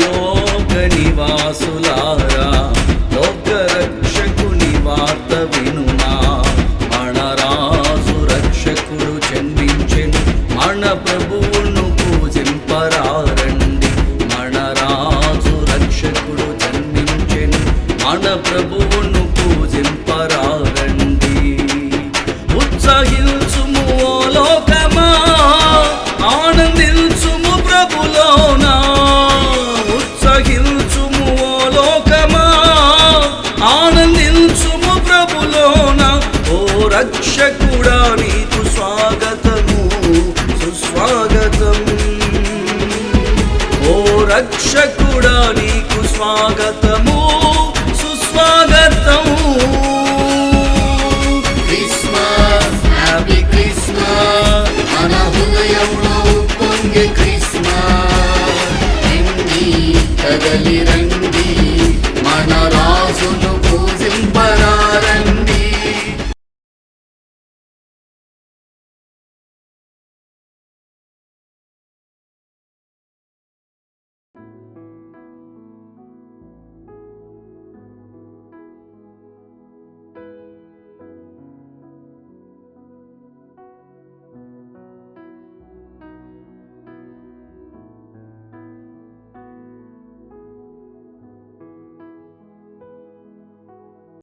లోక నివాసులారా లోక రక్షకుని వార్త వినునా మన రాజు రక్షకుడు జన్మించెను మన ప్రభువును పూజింపరారండి. మన రాజు రక్షకుడు జన్మించెను మన ప్రభు ఆనందించుము ప్రభులోన. ఓ రక్షకుడా నీకు స్వాగతము సుస్వాగతము. ఓ రక్షకుడా నీకు స్వాగతము సుస్వాగతము. Christmas happy Christmas. కదలి రంగ